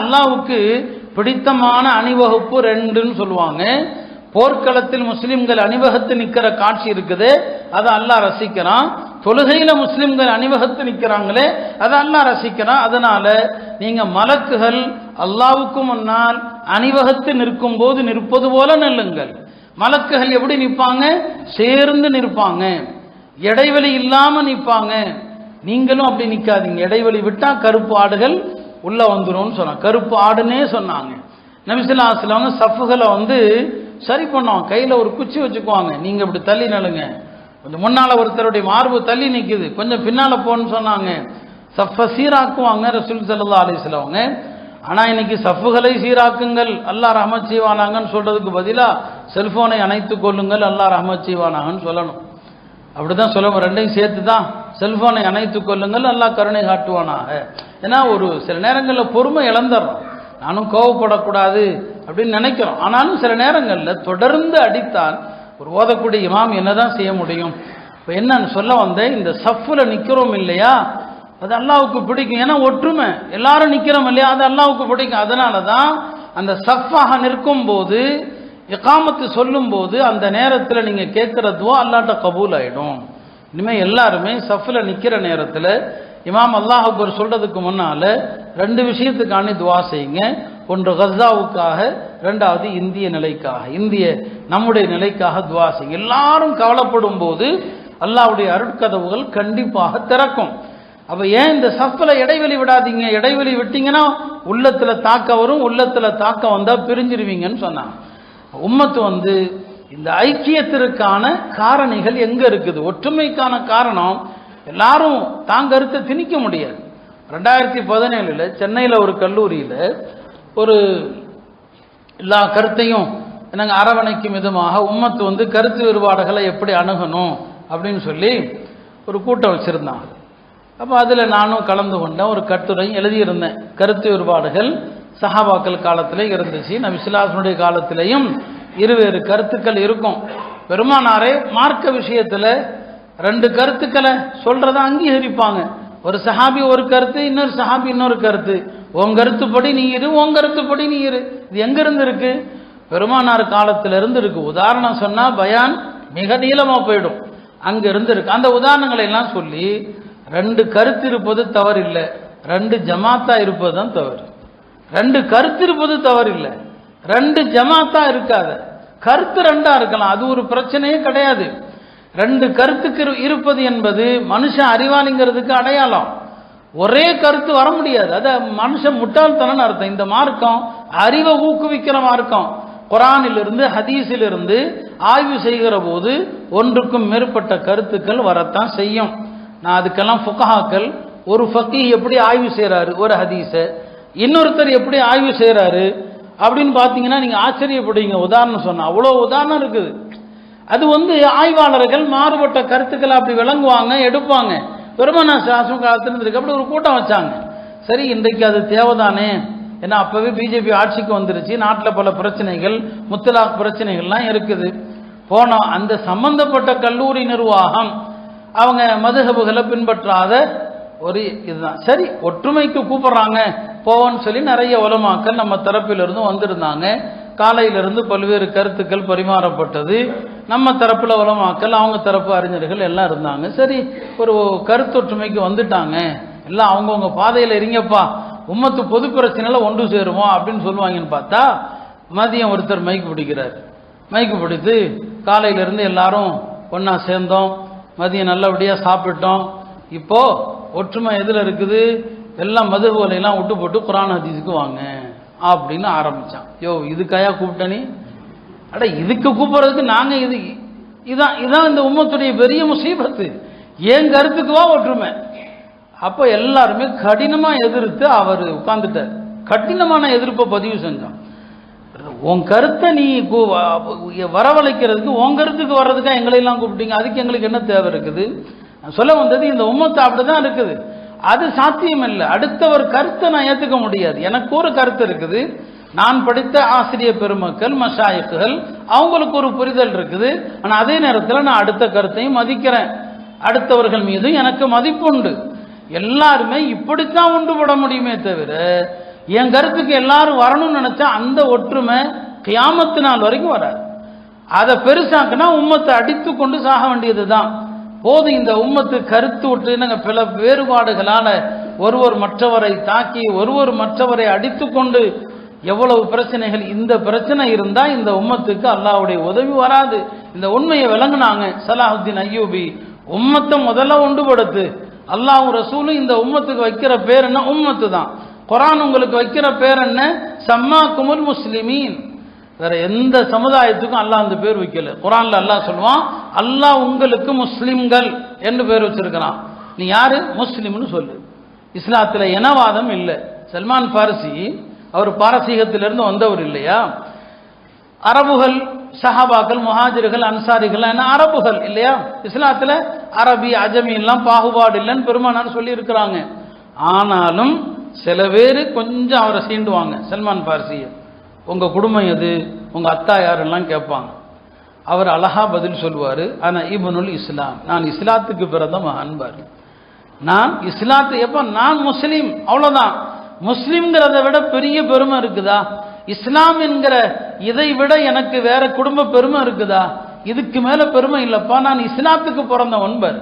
அல்லாவுக்கு பிடித்தமான அணிவகுப்பு ரெண்டுன்னு சொல்லுவாங்க. போர்க்களத்தில் முஸ்லிம்கள் அணிவகுத்து நிற்கிற காட்சி இருக்குது. அதை அல்லாஹ் ரசிக்கிறான். தொழுகையில் முஸ்லிம்கள் அணிவகுத்து நிற்கிறாங்களே அதை அல்லாஹ் ரசிக்கிறான். அதனால நீங்கள் மலக்குகள் அல்லாவுக்கு முன்னால் அணிவகுத்து நிற்கும் போது நிற்பது போல நெல்லுங்கள். மலக்குகள் எப்படி நிற்பாங்க? சேர்ந்து நிற்பாங்க. இடைவெளி இல்லாமல் நிற்பாங்க. நீங்களும் அப்படி நிற்காதீங்க இடைவெளி விட்டால் கருப்பு ஆடுகள் உள்ளே வந்துடும்னு சொன்னாங்க கருப்பு ஆடுன்னே சொன்னாங்க. நபிசுல்லா சிலவங்க சஃப்புகளை வந்து சரி பண்ணுவாங்க கையில் ஒரு குச்சி வச்சுக்குவாங்க. நீங்கள் இப்படி தள்ளி நழுங்க. கொஞ்சம் முன்னால் ஒருத்தருடைய மார்பு தள்ளி நிற்குது கொஞ்சம் பின்னால் போகணும்னு சொன்னாங்க. சஃப்பை சீராக்குவாங்க ரசூல் சல்லா அலிஸ்லவங்க ஆனால் இன்னைக்கு சஃப்புகளை சீராக்குங்கள். அல்லா ரஹமத் செய்வானாங்கன்னு சொல்கிறதுக்கு பதிலாக செல்ஃபோனை அணைத்து கொள்ளுங்கள். அல்லா ரஹமத் செய்வானாங்கன்னு சொல்லணும். அப்படிதான் சொல்லுவோம் ரெண்டையும் சேர்த்து தான் செல்போனை அணைத்து கொள்ளுங்கள் நல்லா கருணை காட்டுவானாக. ஏன்னா ஒரு சில நேரங்களில் பொறுமை இழந்துடுறோம் நானும் கோவப்படக்கூடாது அப்படின்னு நினைக்கிறோம். ஆனாலும் சில நேரங்களில் தொடர்ந்து அடித்தால் ஒரு ஓதக்கூடிய இமாம் என்னதான் செய்ய முடியும்? இப்போ என்னன்னு சொல்ல வந்தேன் இந்த சஃப்பில் நிற்கிறோம் இல்லையா? அது அல்லாவுக்கு பிடிக்கும். ஏன்னா ஒற்றுமை. எல்லாரும் நிற்கிறோம் இல்லையா? அது அல்லாவுக்கு பிடிக்கும். அதனால தான் அந்த சஃப்பாக நிற்கும் போது இகாமத்து சொல்லும்போது அந்த நேரத்தில் நீங்கள் கேட்குற துவா அல்லாட்ட கபூல் ஆகிடும் இனிமேல் எல்லாருமே சஃபில் நிற்கிற நேரத்தில் இமாம் அல்லாஹ் அக்பர் சொல்றதுக்கு முன்னால ரெண்டு விஷயத்துக்காண்டி துவா செய்யுங்க. ஒன்று கஸ்தாவுக்காக ரெண்டாவது இந்திய நிலைக்காக. இந்திய நம்முடைய நிலைக்காக துவா செய்யுங்க. எல்லாரும் கவலைப்படும் போது அல்லாவுடைய அருட்கதவுகள் கண்டிப்பாக திறக்கும். அப்போ ஏன் இந்த சஃப்பில் இடைவெளி விடாதீங்க? இடைவெளி விட்டீங்கன்னா உள்ளத்தில் தாக்க வரும் உள்ளத்தில் தாக்க வந்தால் பிரிஞ்சிருவீங்கன்னு சொன்னாங்க. உம்மத்து வந்து இந்த ஐக்கியத்திற்கான காரணிகள் எங்க இருக்குது? ஒற்றுமைக்கான காரணம் எல்லாரும் தாங்க கருத்தை திணிக்க முடியாது. ரெண்டாயிரத்தி பதினேழுல சென்னையில் ஒரு கல்லூரியில் ஒரு எல்லா கருத்தையும் நாங்கள் அரவணைக்கும் விதமாக உம்மத்து வந்து கருத்து வேறுபாடுகளை எப்படி அணுகணும் அப்படின்னு சொல்லி ஒரு கூட்டம் வச்சுருந்தாங்க. அப்போ அதில் நானும் கலந்து கொண்டேன் ஒரு கட்டுரை எழுதியிருந்தேன். கருத்து வேறுபாடுகள் சஹாபாக்கள் காலத்திலே இருந்துச்சு. நம் சிலாசனுடைய காலத்திலையும் இருவேறு கருத்துக்கள் இருக்கும். பெருமானாரே மார்க்க விஷயத்தில் ரெண்டு கருத்துக்களை சொல்கிறத அங்கீகரிப்பாங்க. ஒரு சஹாபி ஒரு கருத்து இன்னொரு சஹாபி இன்னொரு கருத்து. உன் கருத்துப்படி நீ இரு உன் கருத்துப்படி நீ இரு. இது எங்கிருந்து இருக்கு? பெருமானார் காலத்தில் இருந்து இருக்கு. உதாரணம் சொன்னா பயான் மிக நீளமா போயிடும். அங்க இருந்து இருக்கு. அந்த உதாரணங்களை எல்லாம் சொல்லி ரெண்டு கருத்து இருப்பது தவறு இல்லை ரெண்டு ஜமாத்தா இருப்பது தான் தவறு. ரெண்டு கருத்து இருப்பது தவறு இல்லை ரெண்டு ஜமாத்தா இருக்காது. கருத்து ரெண்டா இருக்கலாம். அது ஒரு பிரச்சனையே கிடையாது. ரெண்டு கருத்துக்கு இரு- இருப்பது என்பது மனுஷன் அறிவாளிங்கிறதுக்கு அடையாளம். ஒரே கருத்து வர முடியாது. அத மனுஷன் முட்டாள்தனம் அர்த்தம். இந்த மார்க்கம் அறிவை ஊக்குவிக்கிற மார்க்கம். குரானிலிருந்து ஹதீஸிலிருந்து ஆய்வு செய்கிற போது ஒன்றுக்கும் மேற்பட்ட கருத்துக்கள் வரத்தான் செய்யும். நான் அதுக்கெல்லாம் ஃபுகஹாக்கள் ஒரு ஃபக்கி எப்படி ஆய்வு செய்கிறாரு ஒரு ஹதீஸை. இன்னொருத்தர் எப்படி ஆய்வு செய்கிறாரு அப்படின்னு பார்த்தீங்கன்னா நீங்கள் ஆச்சரியப்படுவீங்க. உதாரணம் சொன்னால் அவ்வளோ உதாரணம் இருக்குது. அது வந்து ஆய்வாளர்கள் மாறுபட்ட கருத்துக்களை அப்படி விளங்குவாங்க எடுப்பாங்க. பெருமானா சாசம் காலத்தில் இருந்திருக்கு அப்படி ஒரு கூட்டம் வச்சாங்க. சரி இன்றைக்கு அது தேவைதானே? ஏன்னா அப்போவே பிஜேபி ஆட்சிக்கு வந்துருச்சு. நாட்டில் பல பிரச்சனைகள் முத்தலாக் பிரச்சனைகள்லாம் இருக்குது. போனோம் அந்த சம்பந்தப்பட்ட கல்லூரி நிர்வாகம் அவங்க மதுஹபுகளை பின்பற்றாத ஒரு இதுதான். சரி ஒற்றுமைக்கு கூப்பிடுறாங்க. போவோன்னு சொல்லி நிறைய உலமாக்கள் நம்ம தரப்பிலிருந்து வந்திருந்தாங்க. காலையிலிருந்து பல்வேறு கருத்துக்கள் பரிமாறப்பட்டது. நம்ம தரப்பில் உலமாக்கள் அவங்க தரப்பு அறிஞர்கள் எல்லாம் இருந்தாங்க. சரி ஒரு கருத்தொற்றுமைக்கு வந்துட்டாங்க. எல்லாம் அவங்கவுங்க பாதையில் இருங்கப்பா. உம்மத்து பொது பிரச்சனையில் ஒன்று சேருவோம் அப்படின்னு சொல்லுவாங்கன்னு பார்த்தா மதியம் ஒருத்தர் மைக்கு பிடிக்கிறார். மைக்கு பிடித்து காலையிலேருந்து எல்லாரும் ஒன்றா சேர்ந்தோம். மதியம் நல்லபடியாக சாப்பிட்டோம். இப்போது ஒற்றுமை எதில் இருக்குது? எல்லாம் மதுபோலையெல்லாம் விட்டு போட்டு குரான் ஹதீஸுக்கு வாங்க. அப்படின்னு ஆரம்பிச்சான். யோ இதுக்காயா கூப்பிட்ட நீ? அட இதுக்கு கூப்பிடுறதுக்கு நாங்க இது இதான் இதான் இந்த உம்மத்துடைய பெரிய முசீபத்து. என் கருத்துக்குவா ஒற்றுமை. அப்போ எல்லாருமே கடினமா எதிர்த்து அவர் உட்கார்ந்துட்டார். கடினமான எதிர்ப்பை பதிவு செஞ்சான். உன் கருத்தை நீ வரவழைக்கிறதுக்கு உன் கருத்துக்கு வர்றதுக்கா எங்களையெல்லாம் கூப்பிட்டீங்க? அதுக்கு எங்களுக்கு என்ன தேவை இருக்குது? சொல்ல வந்தது இந்த உம்மத்தை அப்படிதான் இருக்குது. அது சாத்தியம் இல்லை அடுத்தவர் கருத்தை நான் ஏத்துக்க முடியாது. எனக்கு ஒரு கருத்து இருக்குது. நான் படித்த ஆசிரியர் பெருமக்கள் மஷாயிக்குகள் அவங்களுக்கு ஒரு புரிதல் இருக்குது. ஆனால் அதே நேரத்தில் நான் அடுத்த கருத்தையும் மதிக்கிறேன். அடுத்தவர்கள் மீதும் எனக்கு மதிப்புண்டு. எல்லாருமே இப்படித்தான் உண்டு விட முடியுமே தவிர என் கருத்துக்கு எல்லாரும் வரணும்னு நினைச்சா அந்த ஒற்றுமை கியாமத்து நாள் வரைக்கும் வராது. அதை பெருசாக்குனா உம்மத்தை அடித்து கொண்டு சாக வேண்டியது தான் போது இந்த உம்மத்து கருத்து விட்டு பல வேறுபாடுகளால ஒருவர் மற்றவரை தாக்கி ஒருவர் மற்றவரை அடித்து கொண்டு எவ்வளவு பிரச்சனைகள் இந்த பிரச்சனை இருந்தா இந்த உம்மத்துக்கு அல்லாவுடைய உதவி வராது. இந்த உண்மையை விளங்கினாங்க சலாஹுத்தீன் ஐயூபி. உம்மத்தை முதல்ல ஒன்றுபடுத்து. அல்லாஹ் ரசூலும் இந்த உம்மத்துக்கு வைக்கிற பேர் என்ன? உம்மத்து தான் குரான் உங்களுக்கு வைக்கிற பேர் என்ன? சம்மா குமுல் முஸ்லிமீன். வேற எந்த சமுதாயத்துக்கும் அல்லாஹ் அந்த பேர் வைக்கல. குரான்ல அல்லாஹ் சொல்லுவான் அல்லாஹ் உங்களுக்கு முஸ்லிம்கள் என்று பேர் வச்சிருக்கிறான். நீ யாரு? முஸ்லிம்னு சொல்லு. இஸ்லாத்துல இனவாதம் இல்லை. சல்மான் பாரசி அவர் பாரசீகத்திலிருந்து வந்தவர் இல்லையா? அரபுகள் சஹாபாக்கள் முஹாஜிர்கள் அன்சாரிகள் என்ன? அரபுகள் இல்லையா? இஸ்லாத்துல அரபி அஜமி எல்லாம் பாகுபாடு இல்லைன்னு பெருமானார் சொல்லி இருக்கிறாங்க ஆனாலும் சில பேர் கொஞ்சம் அவரை சீண்டுவாங்க சல்மான் பார்சியை உங்கள் குடும்பம் எது? உங்கள் அத்தா யாரெல்லாம் கேட்பாங்க. அவர் அழகா பதில் சொல்லுவார். ஆனால் இபனுல் இஸ்லாம். நான் இஸ்லாத்துக்கு பிறந்த அன்பார் நான் இஸ்லாத்து எப்போ? நான் முஸ்லீம். அவ்வளோதான் முஸ்லீம்ங்கிறத விட பெரிய பெருமை இருக்குதா? இஸ்லாம் என்கிற இதை விட எனக்கு வேற குடும்ப பெருமை இருக்குதா? இதுக்கு மேலே பெருமை இல்லைப்பா. நான் இஸ்லாத்துக்கு பிறந்த ஒன்பர்